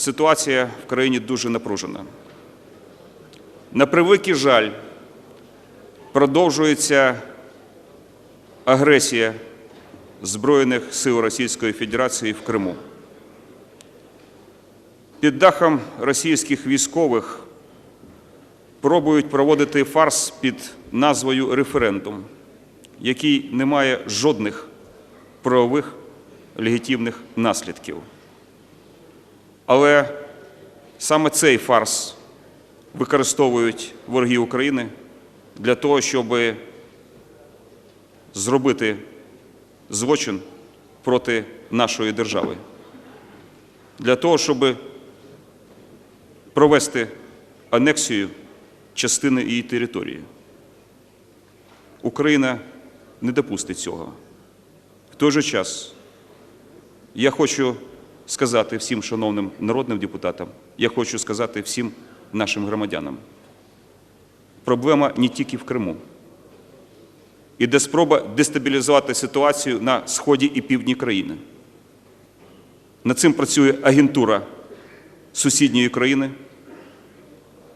ситуація в країні дуже напружена. На превеликий жаль, продовжується агресія Збройних сил Російської Федерації в Криму. Під дахом російських військових пробують проводити фарс під назвою референдум, який не має жодних правових легітимних наслідків. Але саме цей фарс використовують вороги України для того, щоб зробити злочин проти нашої держави, для того, щоб провести анексію частини її території. Україна не допустить цього. В той же час я хочу сказати всім шановним народним депутатам, я хочу сказати всім нашим громадянам. Проблема не тільки в Криму. Іде спроба дестабілізувати ситуацію на сході і півдні країни. Над цим працює агентура сусідньої країни.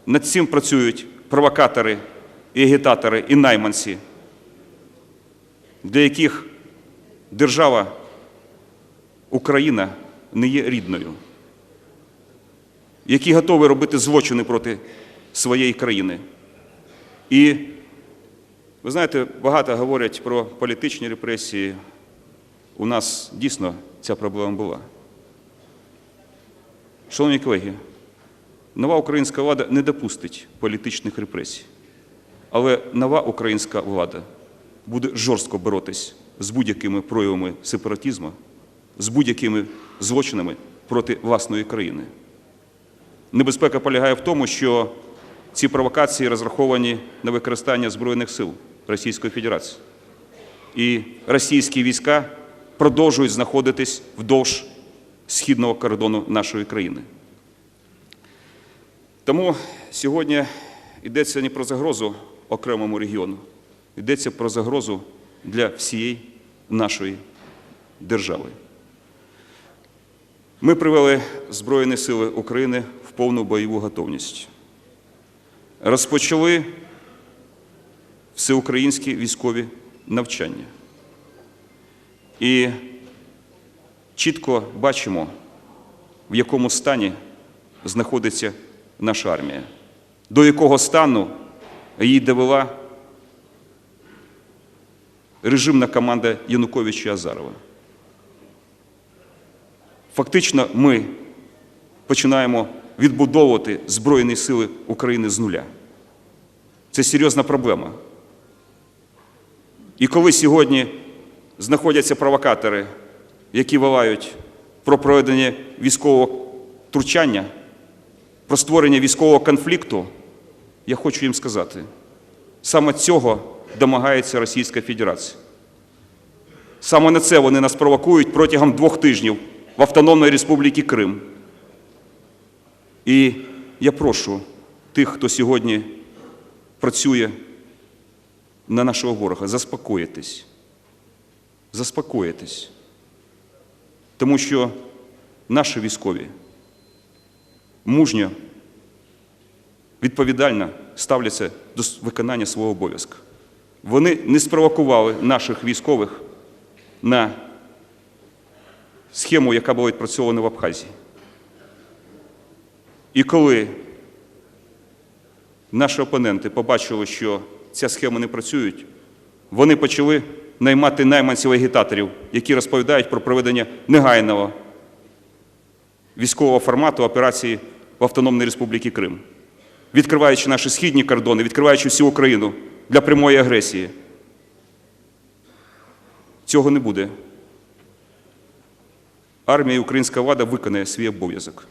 Над цим працюють провокатори і агітатори, і найманці, для яких держава Україна не є рідною, які готові робити злочини проти своєї країни. І ви знаєте, багато говорять про політичні репресії. У нас дійсно ця проблема була. Шановні колеги, нова українська влада не допустить політичних репресій. Але нова українська влада буде жорстко боротись з будь-якими проявами сепаратизму, з будь-якими злочинами проти власної країни. Небезпека полягає в тому, що ці провокації розраховані на використання Збройних сил Російської Федерації. І російські війська продовжують знаходитись вдовж східного кордону нашої країни. Тому сьогодні йдеться не про загрозу окремому регіону, йдеться про загрозу для всієї нашої держави. Ми привели Збройні Сили України в повну бойову готовність. Розпочали всеукраїнські військові навчання. І чітко бачимо, в якому стані знаходиться наша армія, до якого стану її довела режимна команда Януковича Азарова. Фактично, ми починаємо відбудовувати Збройні сили України з нуля. Це серйозна проблема. І коли сьогодні знаходяться провокатори, які волають про проведення військового втручання, про створення військового конфлікту, я хочу їм сказати, саме цього домагається Російська Федерація. Саме на це вони нас провокують протягом двох тижнів в Автономної Республіки Крим. І я прошу тих, хто сьогодні працює на нашого ворога, заспокоїтись. Заспокоїтись. Тому що наші військові мужньо, відповідально ставляться до виконання свого обов'язку. Вони не спровокували наших військових на схему, яка була відпрацьована в Абхазії. І коли наші опоненти побачили, що ця схема не працює, вони почали наймати найманців-агітаторів, які розповідають про проведення негайного військового формату операції в Автономній Республіці Крим, відкриваючи наші східні кордони, відкриваючи всю Україну для прямої агресії. Цього не буде. Армія і українська влада виконає свій обов'язок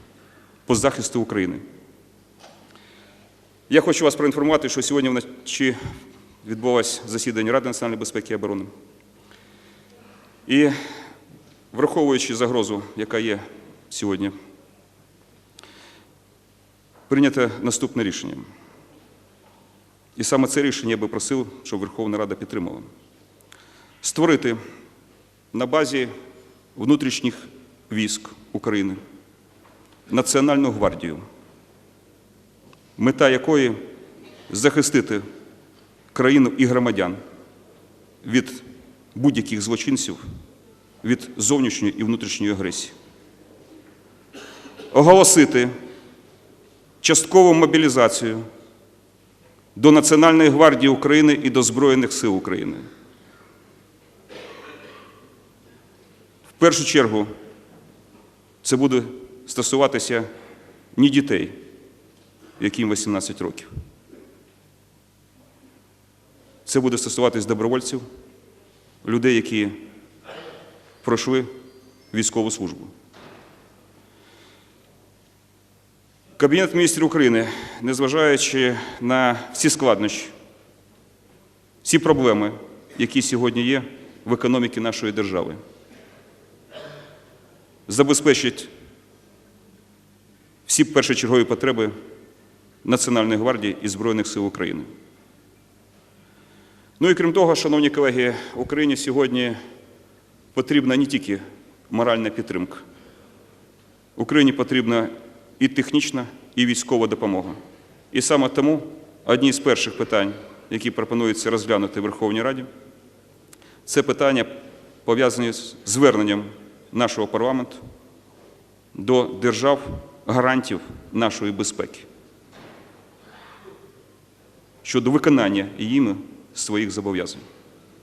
по захисту України. Я хочу вас проінформувати, що сьогодні вночі відбулось засідання Ради національної безпеки і оборони. І враховуючи загрозу, яка є сьогодні, прийнято наступне рішення. І саме це рішення я би просив, щоб Верховна Рада підтримала. Створити на базі внутрішніх військ України Національну гвардію, мета якої захистити країну і громадян від будь-яких злочинців, від зовнішньої і внутрішньої агресії. Оголосити часткову мобілізацію до Національної гвардії України і до Збройних сил України. В першу чергу це буде стосуватися не дітей, яким 18 років. Це буде стосуватись добровольців, людей, які пройшли військову службу. Кабінет міністрів України, незважаючи на всі складнощі, всі проблеми, які сьогодні є в економіці нашої держави, забезпечить всі першочергові потреби Національної гвардії і Збройних сил України. Ну і крім того, шановні колеги, Україні сьогодні потрібна не тільки моральна підтримка. Україні потрібна і технічна, і військова допомога. І саме тому одні з перших питань, які пропонується розглянути в Верховній Раді, це питання пов'язані з зверненням нашого парламенту до держав гарантів нашої безпеки щодо виконання їми своїх зобов'язань.